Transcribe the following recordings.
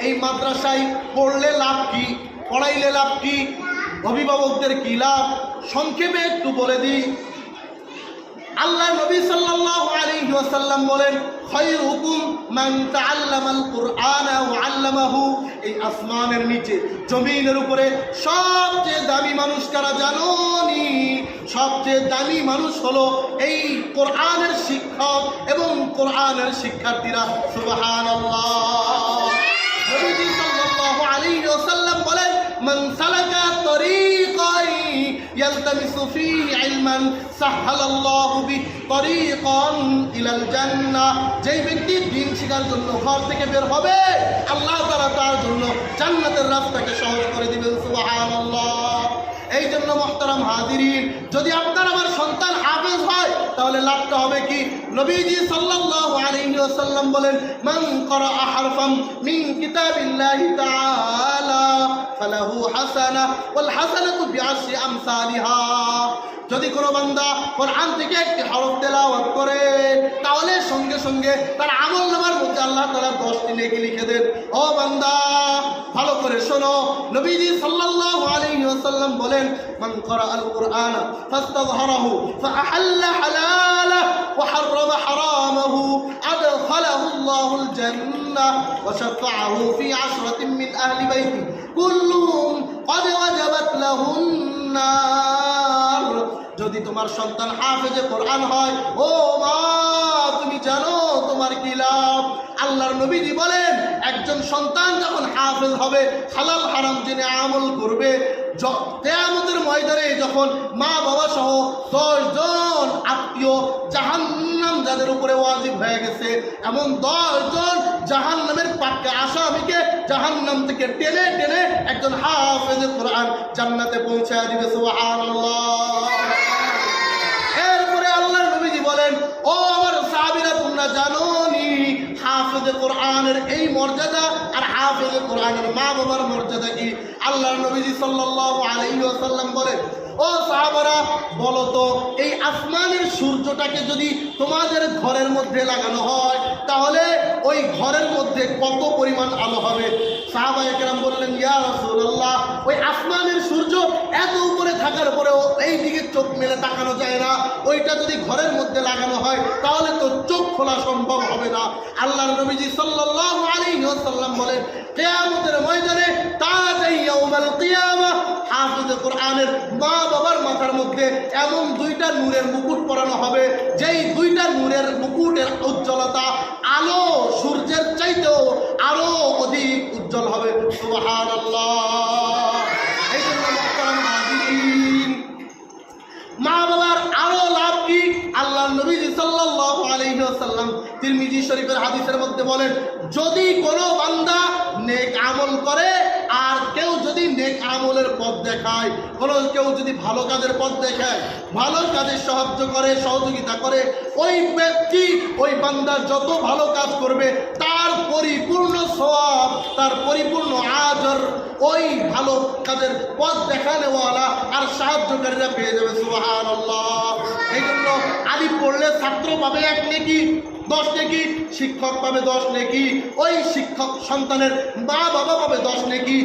এই মাদ্রাসায় পড়লে লাভ কি? পড়াইলে লাভ কি? অভিভাবকদের কি লাভ? সংক্ষেপে একটু বলে দিই। আল্লাহ নবী সাল্লাল্লাহু আলাইহি ওয়াসাল্লাম বলেন খায়রুকুম মান তাআল্লামাল কুরআনা ওয়া আল্লামাহু। এই আসমানের নিচে, জমিনের উপরে সবচেয়ে দামি মানুষ কারা জানোনি? সবচেয়ে দামি মানুষ হলো এই কোরআনের শিক্ষক এবং কোরআনের শিক্ষার্থীরা। সুবহানাল্লাহ। নবীজি বলেন, মান সালাকা তরিকাই ইয়ালতামিসু ফীহি ইলমান যেই ব্যক্তি দিন শেখার জন্য ঘর থেকে বের হবে, আল্লাহ তাআলা তার জন্য জান্নাতের রাস্তাকে সহজ করে দিবেন এই জন্য মহতারাম হাজিরিন, যদি আপনার আমার সন্তান হাফেজ হয়, তাহলে লাভটা হবে কি? নবীজি সাল্লাল্লাহু আলাইহি ওয়াসাল্লাম বলেন, মান হারফাম মিন কিতাবিল্লাহি তাআলা ফালাহু হাসানা ওয়াল হাসানাতু আমসালিহা। যদি কোনো বান্দা কোরআন থেকে একটি হরফ তেলাওয়াত করে, তাহলে সঙ্গে সঙ্গে তার আমল নামার মধ্যে আল্লাহ তাআলা 10টি নেকি লিখে দেন। ও বান্দা, ভালো করে শোনো, নবীজি সাল্লাল্লাহু আলাইহি ওয়াসাল্লাম বলেন মান করা আল কুরআন ফাস্তাযহারাহু ফাআহাল্লা হালালা ওয়া হাররামা হারামাহু আদখালাহু আল্লাহুল জান্নাহ ওয়া শাফাআহু ফি আশরাতিন মিন আহলি বাইতি কুল্লুহুম قد وجبت لهم النار যদি তোমার সন্তান হাফেজে কোরআন হয় ও মা তুমি জানো তোমার কি লাভ আল্লাহর নবীজি বলেন একজন সন্তান যখন হাফেজ হবে হালাল হারাম জেনে আমল করবে য- কেয়ামতের ময়দানে যখন মা বাবা সহ দশ জন আত্মীয় জাহান্নাম যাদের উপরে ওয়াজিব হয়ে গেছে এমন দশ জন জাহান্নামের পাক্কা আসামিকে জাহান্নাম থেকে টেনে টেনে একজন হাফেজে কোরআন জান্নাতে পৌঁছায় দিবে এরপরে আল্লাহ নবীজি বলেন, ও আমার সাহাবীরা, তোমরা জানো হাফেজে কোরআনের এই মর্যাদা আর হাফেজে কোরআনের মা বাবার মর্যাদা কি? আল্লাহ নবীজি সাল্লাল্লাহু আলাইহি ওয়াসাল্লাম বলেন ও সাহাবারা, বলো তো, এই আসমানের সূর্যটাকে যদি তোমাদের ঘরের মধ্যে লাগানো হয়, তাহলে ওই ঘরের মধ্যে কত পরিমাণ আলো হবে? সাহাবা একরাম বললেন, ইয়া রাসূলুল্লাহ, ওই আসমানের সূর্য এত উপরে থাকার পরেও এই দিকে চোখ মেলে তাকানো যায় না। ওইটা যদি ঘরের মধ্যে লাগানো হয়, তাহলে তো চোখ খোলা সম্ভব হবে না। আল্লাহর নবীজি সাল্লাল্লাহু আলাইহি ওয়াসাল্লাম বলেন, কিয়ামতের ময়দানে হাফিজ কোরআনের মা বাবার মাথার মধ্যে এমন দুইটা নূরের মুকুট পরানো হবে, যেই দুইটা নূরের মুকুটের উজ্জ্বলতা আলো সূর্যের চাইতেও আরও অধিক উজ্জ্বল হবে। এই জন্য মুহতারাম হাজিরিন মা বাবার আরও লাভ কি আল্লাহ নবীজি সাল্লাল্লাহু আলাইহি ওয়াসাল্লাম তিরমিজি শরীফের হাদিসের মধ্যে বলেন, যদি কোনো বান্দা নেক আমল করে, আর কেউ যদি নেক আমলের পথ দেখায়, কোনো কেউ যদি ভালো কাজের পথ দেখায়, ভালো কাজে সাহায্য করে, সহযোগিতা করে, ওই ব্যক্তি, ওই বান্দা যত ভালো কাজ করবে, তার পরিপূর্ণ সওয়াব, তার পরিপূর্ণ আজর, ওই ভালো কাজের পথ দেখা দেখানেওয়ালা আর সাহায্যকারীরা পেয়ে যাবে, সুবহানাল্লাহ। এই জন্য আলিফ পড়লে ছাত্র পাবে এক নেকি দশ নেকি, শিক্ষক পাবে দশ নেকি, ওই শিক্ষক সন্তানের মা বাবা পাবে দশ নেকি,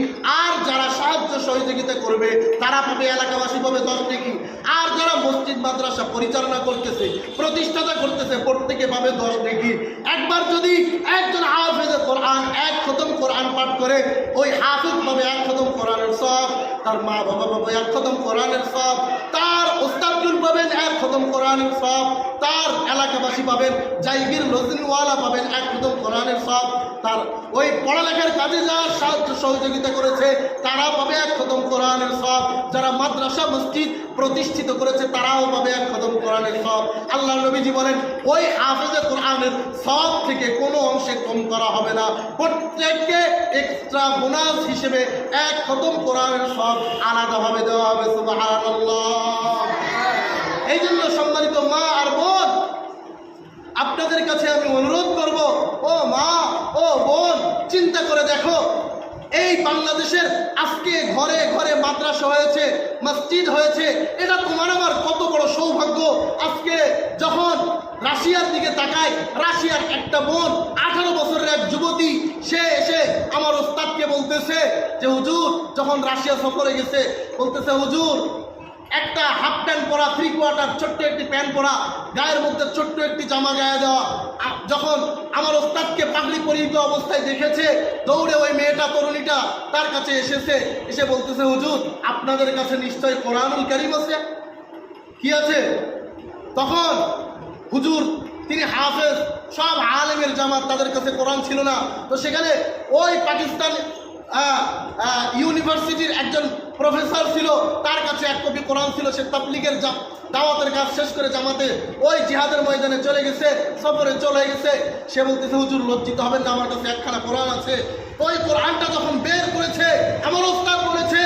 আর যারা সাহায্য সহযোগিতা করবে, তারা পাবে এলাকাবাসী পাবে দশ নেকি। আর যারা মসজিদ, মাদ্রাসা পরিচালনা করতেছে, প্রতিষ্ঠাতা করতেছে, প্রত্যেকে পাবে দশ নেকি। একবার যদি একজন হাফেজে কোরআন, এক খতম কোরআন পাঠ করে, ওই হাফেজ পাবে এক খতম কোরআনের সব, তার মা বাবা পাবে এক খতম কোরআনের সব, তার ওস্তাদুল পাবেন এক খতম কোরআনের সব তার এলাকাবাসী পাবেন, জাইগির রজনীওয়ালা পাবেন এক খতম কোরআনের সব তার ওই পড়ালেখার কাজে যারা সাহায্য সহযোগিতা করেছে তারা পাবে এক খতম কোরআনের সব যারা মাদ্রাসা, মসজিদ প্রতিষ্ঠিত করেছে, তারাও পাবে এক খতম কোরআনের সব আল্লাহ নবীজি বলেন, ওই হাফেজে কোরআনের সব থেকে কোনো অংশে কম করা হবে না। প্রত্যেককে এক্সট্রা বোনাস হিসেবে এক খতম কোরআনের সব আলাদাভাবে দেওয়া হবে, সুবহানাল্লাহ। এই জন্য সম্মানিত মা আর বোন, আপনাদের কাছে আমি অনুরোধ করব, ও মা, ও বোন, চিন্তা করে দেখো, এই বাংলাদেশের আজকে ঘরে ঘরে মাদ্রাসা হয়েছে, মসজিদ হয়েছে, এটা তোমার আমার কত বড় সৌভাগ্য। আজকে যখন রাশিয়ার দিকে তাকায়, রাশিয়ার একটা বোন, আঠারো বছরের এক যুবতী, সে এসে আমার ওস্তাদকে বলতেছে যে, হুজুর, যখন রাশিয়া সফরে গেছে, বলতেছে, হুজুর একটা হাফ প্যান্ট পরা থ্রি কোয়ার্টার ছোট্ট একটি প্যান্ট পরা, গায়ের মধ্যে ছোট্ট একটি জামা গায়ে দেওয়া। যখন আমার ওস্তাদকে পাগড়ি পরিহিত অবস্থায় দেখেছে, দৌড়ে ওই মেয়েটা, তরুণীটা তার কাছে এসেছে, এসে বলতেছে, হুজুর, আপনাদের কাছে নিশ্চয়ই কোরআনুল কারিম আছে? কি আছে? তখন হুজুর, তিনি হাফেজ, সব আলেমের জামাত তাদের কাছে কোরআন ছিল না। তো সেখানে ওই পাকিস্তান ইউনিভার্সিটির একজন প্রফেসর ছিল, তার কাছে এক কপি কোরআন ছিল, সে তাবলিগের দাওয়াতের কাজ শেষ করে জামাতে ওই জিহাদের ময়দানে চলে গেছে, সফরে চলে গেছে। সে বলতেছে, হুজুর লজ্জিত হবেন না, আমার কাছে একখানা কোরআন আছে। ওই কোরআনটা যখন বের করেছে আমার ওস্তাদ বলেছে,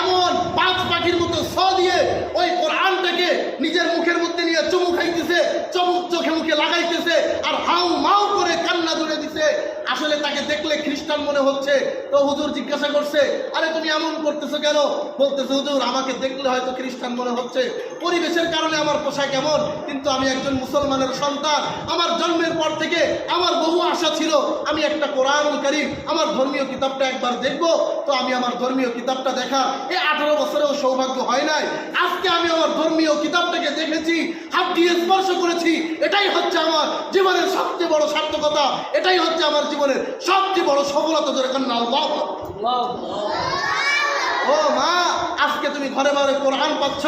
এমন পাঁচ পাখির মতো স দিয়ে ওই কোরআনটাকে নিজের মুখের মধ্যে নিয়ে চুমু খাইতেছে, চমুক চোখে মুখে লাগাইতেছে, আর হাউ মাউ করে কান্না জুড়ে দিছে। আসলে তাকে দেখলে খ্রিস্টান মনে হচ্ছে, তো হুজুর জিজ্ঞাসা করছে, আরে তুমি এমন করতেছো কেন? বলতেছে, হুজুর, আমাকে দেখলে হয়তো খ্রিস্টান মনে হচ্ছে। পরিবেশের কারণে আমার পোশাক এমন, কিন্তু আমি একজন মুসলমানের সন্তান। আমার জন্মের পর থেকে আমার বহু আশা ছিল, আমি একটা কোরআনুল কারিম, আমার ধর্মীয় কিতাবটা একবার দেখব, তো আমি আমার ধর্মীয় কিতাবটা দেখা। এই আঠারো বছরেও সৌভাগ্য হয় নাই। আজকে আমি আমার ধর্মীয় কিতাবটাকে দেখেছি, হাত দিয়ে স্পর্শ করেছি। এটাই হচ্ছে আমার জীবনের সবচেয়ে বড় সার্থকতা। এটাই হচ্ছে আমার জীবনের সবচেয়ে বড় সফলতা যেরকম আল্লাহ। ও মা, আজকে তুমি ঘরে ঘরে কোরআন পাচ্ছ,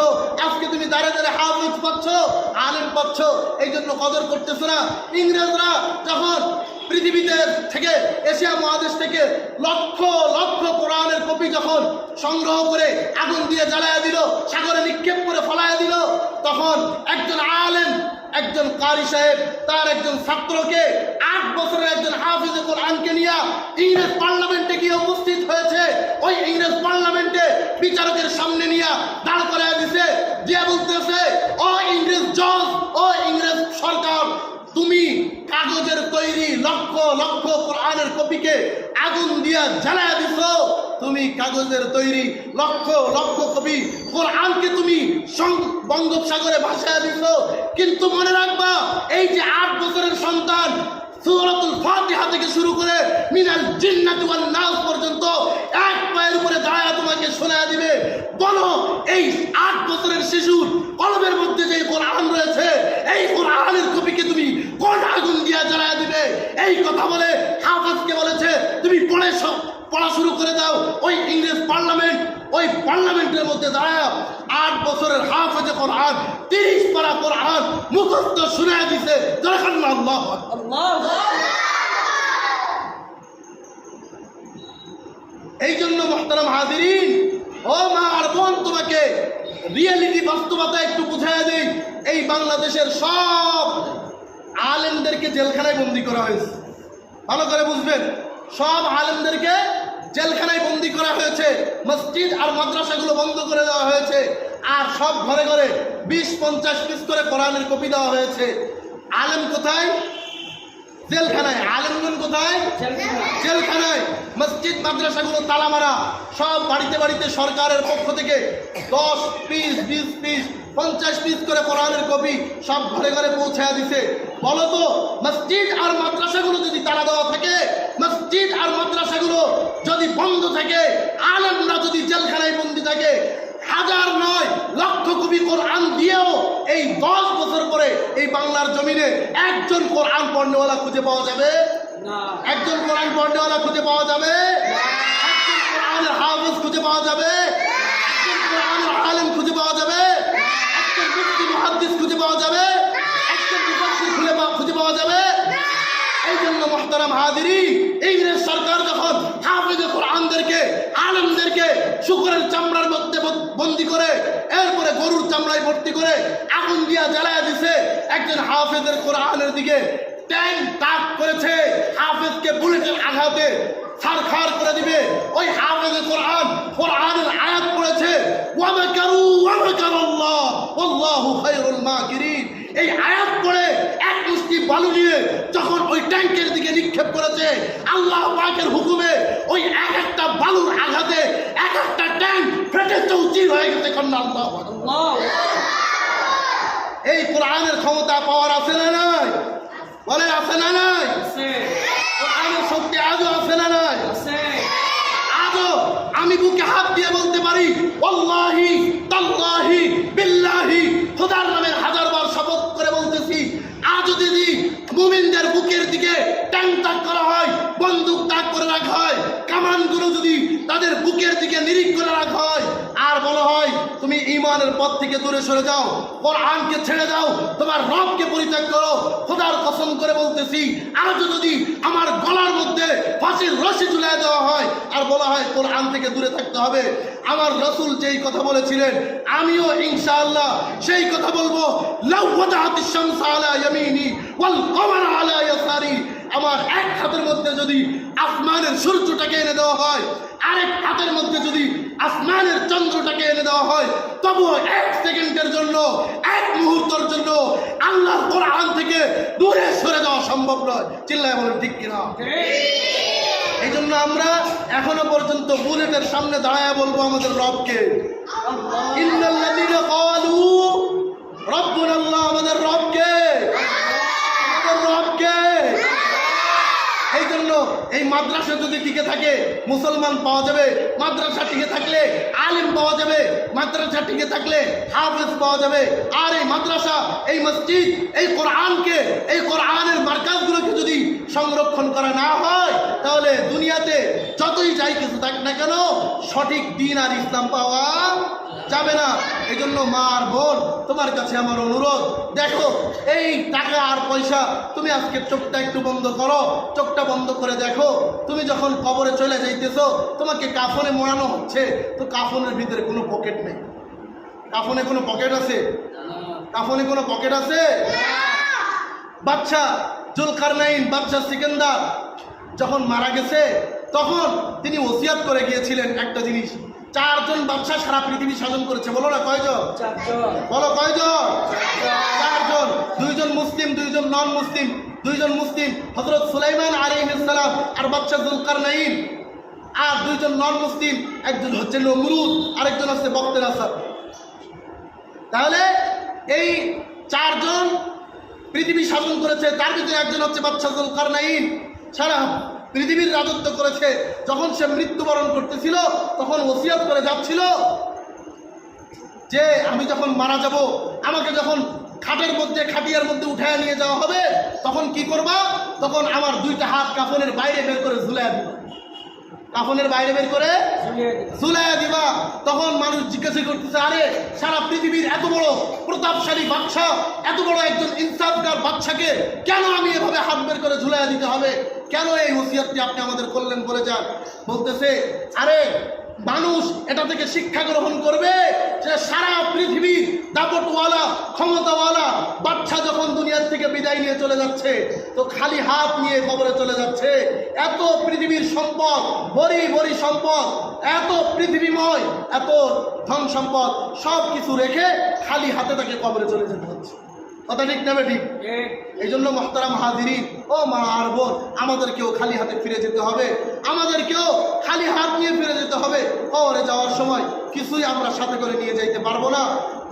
আজকে তুমি দাঁড়ে দাঁড়ে হাফিজ পাচ্ছ, আলেম পাচ্ছ। এই জন্য কদর করতেছো না। ইংরেজরা যখন পৃথিবীতে থেকে, এশিয়া মহাদেশ থেকে লক্ষ লক্ষ কোরআনের কপি যখন সংগ্রহ করে আগুন দিয়ে জ্বালায়া দিল, সাগরে নিক্ষেপ করে ফলায়া দিল, তখন একজন আলেম, একজন কারি সাহেব, তার একজন ছাত্রকে আট বছরের একজন হাফিজে কোরআনকে নিয়ে ইংরেজ পার্লামেন্টে গিয়ে উপস্থিত হয়েছে। ওই ইংরেজ পার্লামেন্টে বিচারকের সামনে নিয়ে দাঁড় করায় দিছে দিয়ে লক্ষ লক্ষ কোরআনের কপিকে আগুন দিয়া জ্বালায় দিছো। তুমি কাগজের তৈরি লক্ষ লক্ষ কপি কোরআনকে তুমি বঙ্গোপসাগরে ভাসায় দিছো। কিন্তু মনে রাখবা, এই যে আট বছরের সন্তান সূরাতুল ফাতিহা থেকে শুরু করে মিনাল জিন্নাতি ওয়ান নাস পর্যন্ত এক পায়ের উপরে দাঁড়ায় তোমাকে শোনা দিবে। বলো, এই আট বছরের শিশুর কলবের মধ্যে যে কোরআন রয়েছে, এই কোরআনের কপিকে তুমি কোন আগুন দিয়া জ্বালায় দিবে এই কথা বলে হাফেজকে বলেছে, তুমি পড়ে পড়া শুরু করে দাও। ওই ইংরেজ পার্লামেন্ট, ওই পার্লামেন্টের মধ্যে দাঁড়ায়। আট বছরের হাফেজে কোরআন, তিরিশ পারা কোরআন মুখস্থ শুনে দিছে। এই জন্য মোহতারাম হাজিরিন, ও মা আর বোন, তোমাকে রিয়েলিটি বাস্তবতা একটু বুঝাই দেই। এই বাংলাদেশের সব আলেমদেরকে জেলখানায় বন্দি করা হয়েছে। ভালো করে বুঝবেন সব আলেমদেরকে জেলখানায় বন্দি করা হয়েছে মসজিদ আর মাদ্রাসাগুলো বন্ধ করে দেওয়া হয়েছে আর সব ঘরে ঘরে বিশ পঞ্চাশ পিস করে কোরআনের কপি দেওয়া হয়েছে। আলেম কোথায়? জেলখানায়। আলেমগন কোথায়? জেলখানায়। মসজিদ মাদ্রাসাগুলো তালা মারা সব বাড়িতে বাড়িতে সরকারের পক্ষ থেকে দশ পিস বিশ পিস পঞ্চাশ পিস করে কোরআনের কপি সব ঘরে ঘরে পৌঁছায় দিছে। বলো তো মসজিদ আর মাদ্রাসাগুলো যদি তালা দেওয়া থাকে মসজিদ আর মাদ্রাসাগুলো যদি বন্ধ থাকে আলেমরা যদি জেলখানায় বন্দি থাকে হাজার নয় লক্ষ কবি কোরআন দিয়েও এই দশ বছর পরে এই বাংলার জমিনে একজন কোরআন পণ্যওয়ালা খুঁজে পাওয়া যাবে? একজন কোরআন পণ্যওয়ালা খুঁজে পাওয়া যাবে? একজন কোরআনের হাফেজ খুঁজে পাওয়া যাবে? একজন কোরআনের আলেম খুঁজে পাওয়া যাবে? একজন মুফতি খুঁজে পাওয়া যাবে? একজন খুঁজে পাওয়া যাবে? এই জন্য মোহতারাম হাজিরি, ইংরেজ সরকার যখন হাফেজে কোরআনদেরকে, আলমদেরকে শুকরের চামড়ার মধ্যে বন্দি করে, এরপরে গরুর চামড়ায় ভর্তি করে আগুন দিয়া জ্বালায় দিছে, একজন হাফেজের কোরআনের দিকে ট্যাঙ্ক তাক করেছে, হাফেজকে বুলেটের আঘাতে ছারখার করে দিবে। ওই হাফেজে কোরআন কোরআনের আয়াত পড়েছে ওয়ামাকারু ওয়ামাকারাল্লাহ আল্লাহু খায়রুল মাকিরিন। এই আয়াত পড়ে এক মুষ্টি বালু নিয়ে যখন ওই ট্যাঙ্কের দিকে নিক্ষেপ করেছে, আল্লাহ পাকের হুকুমে ওই এক একটা বালুর আঘাতে এক একটা ট্যাঙ্ক ফেটে চৌচির হয়ে গেছে, কন্যা আল্লাহ। এই কোরআনের ক্ষমতা পাওয়ার আছে না নাই? বলে, আছে না নাই? কোরআনের শক্তি আজও আছে না নাই? আমি বুকে হাত দিয়ে বলতে পারি ওয়াল্লাহি তাল্লাহি বিল্লাহি খোদার নামের হাজারবার শপথ করে বলতেছি আজও যদি মুমিনদের বুকের দিকে ট্যাং তাক করা হয় বন্দুক তাক করে রাখা হয় কামানগুলো যদি তাদের বুকের দিকে করে রাখা হয় তুমি ইমানের পথ থেকে দূরে সরে যাও। কোরআনকে ছেড়ে দাও। তোমার রবকে পরিত্যাগ করো। খোদার কসম করে বলতেছি আজও যদি আমার গলার মধ্যে ফাঁসির রশি ঝুলাই দেওয়া হয়, আর বলা হয় কোরআন থেকে দূরে থাকতে হবে, আমার রসুল যেই কথা বলেছিলেন, আমিও ইনশাআল্লাহ সেই কথা বলব। আমার এক হাতের মধ্যে যদি আসমানের সূর্যটাকে এনে দেওয়া হয়, আরেক হাতের মধ্যে যদি আসমানের চন্দ্রটাকে এনে দেওয়া হয়। তবুও এক সেকেন্ডের জন্য, এক মুহূর্তের জন্য আল্লাহ কোরআন থেকে দূরে সরে যাওয়া সম্ভব নয়। চিল্লায় বলেন, ঠিক কিনা? এই জন্য আমরা এখনও পর্যন্ত বুলেটের সামনে দাঁড়ায় বলব আমাদের রবকে। ইন্নাল্লাযীনা ক্বালু রব্বুনা আল্লাহ আমাদের রবকে আমাদের রবকে এই জন্য এই মাদ্রাসা যদি টিকে থাকে, মুসলমান পাওয়া যাবে। মাদ্রাসা টিকে থাকলে আলিম পাওয়া যাবে। মাদ্রাসা টিকে থাকলে হাফেজ পাওয়া যাবে। আর এই মাদ্রাসা, এই মসজিদ, এই কোরআনকে, এই কোরআনের মার্কাজগুলোকে যদি সংরক্ষণ করা না হয়, তাহলে দুনিয়াতে যতই যাই কিছু থাক না কেন, সঠিক দিন আর ইসলাম পাওয়া যাবে না। এই জন্য মা আর বোন, তোমার কাছে আমার অনুরোধ, দেখো, এই টাকা আর পয়সা তুমি আজকে চোখটা একটু বন্ধ করো, চোখটা বন্ধ করে দেখো, তুমি যখন কবরে চলে যাইতেছো, তোমাকে কাফনে মোড়ানো হচ্ছে, তো কাফনের ভিতরে কোনো পকেট নেই। কাফনে কোনো পকেট আছে? কাফনে কোনো পকেট আছে? বাচ্চা জুলকার নাইন বাচ্চা সিকেন্দার, যখন মারা গেছে, তখন তিনি ওসিয়াত করে গিয়েছিলেন একটা জিনিস। চারজন বাচ্চা সারা পৃথিবী শাসন করেছে। বলো না কয়জন? বলো কয়জন? চারজন। দুইজন মুসলিম দুইজন নন মুসলিম দুইজন মুসলিম হজরত সুলাইমান আলাইহিসসালাম আর বাচ্চা জুলকার নাইন আর দুইজন নন মুসলিম একজন হচ্ছে নমরুদ আরেকজন হচ্ছে বক্তের আসাদ। তাহলে এই চারজন পৃথিবী শাসন করেছে তার ভিতরে একজন হচ্ছে বাচ্চা জুলকার নাইন সারা পৃথিবীর রাজত্ব করেছে, যখন সে মৃত্যুবরণ করতেছিল, তখন ওসিয়াত করে যাচ্ছিল যে আমি যখন মারা যাব, আমাকে যখন খাটের মধ্যে, খাটিয়ার মধ্যে উঠায় নিয়ে যাওয়া হবে, তখন কি করবা? তখন আমার দুইটা হাত কাফনের বাইরে বের করে ঝুলে দিবা। কাফনের বাইরে বের করে ঝুলাইয়া দিবা। তখন মানুষ জিজ্ঞাসা করতেছে আরে সারা পৃথিবীর এত বড় প্রতাপশালী বাদশাহ এত বড় একজন ইনসাফগার বাচ্চাকে কেন আমি এভাবে হাত বের করে ঝুলাইয়া দিতে হবে? কেন এই হুঁশিয়ারটি আপনি আমাদের করলেন বলে যান? বলতেছে আরে মানুষ এটা থেকে শিক্ষা গ্রহণ করবে যে সারা পৃথিবীর দাপটওয়ালা, ক্ষমতাওয়ালা, বাচ্চা যখন দুনিয়ার থেকে বিদায় নিয়ে চলে যাচ্ছে, তো খালি হাত নিয়ে কবরে চলে যাচ্ছে। এত পৃথিবীর সম্পদ, বড়ি বড়ি সম্পদ, এত পৃথিবীময়, এত ধন সম্পদ সব কিছু রেখে খালি হাতে তাকে কবরে চলে যেতে হচ্ছে। কথা ঠিক না ঠিক এই জন্য মহতারাম হাজিরিন ও মা আর বোন আমাদেরকেও খালি হাতে ফিরে যেতে হবে। আমাদেরকেও খালি হাত নিয়ে ফিরে যেতে হবে। কবরে যাওয়ার সময় কিছুই আমরা সাথে করে নিয়ে যাইতে পারব না।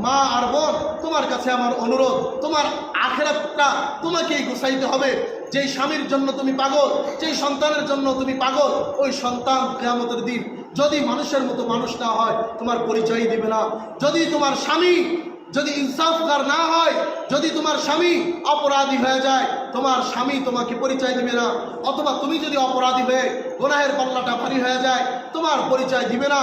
মা আর বোন তোমার কাছে আমার অনুরোধ তোমার আখেরাতটা তোমাকেই গুছাইতে হবে। যেই স্বামীর জন্য তুমি পাগল যেই সন্তানের জন্য তুমি পাগল ওই সন্তান কেয়ামতের দিন যদি মানুষের মতো মানুষ না হয় তোমার পরিচয় দিবে না। যদি তোমার স্বামী যদি ইনসাফকার না হয়, যদি তোমার স্বামী অপরাধী হয়ে যায়, তোমার স্বামী তোমাকে পরিচয় দিবে না, অথবা তুমি যদি অপরাধী হয়ে গোনাহের পাল্লাটা ভারী হয়ে যায়, তোমার পরিচয় দিবে না।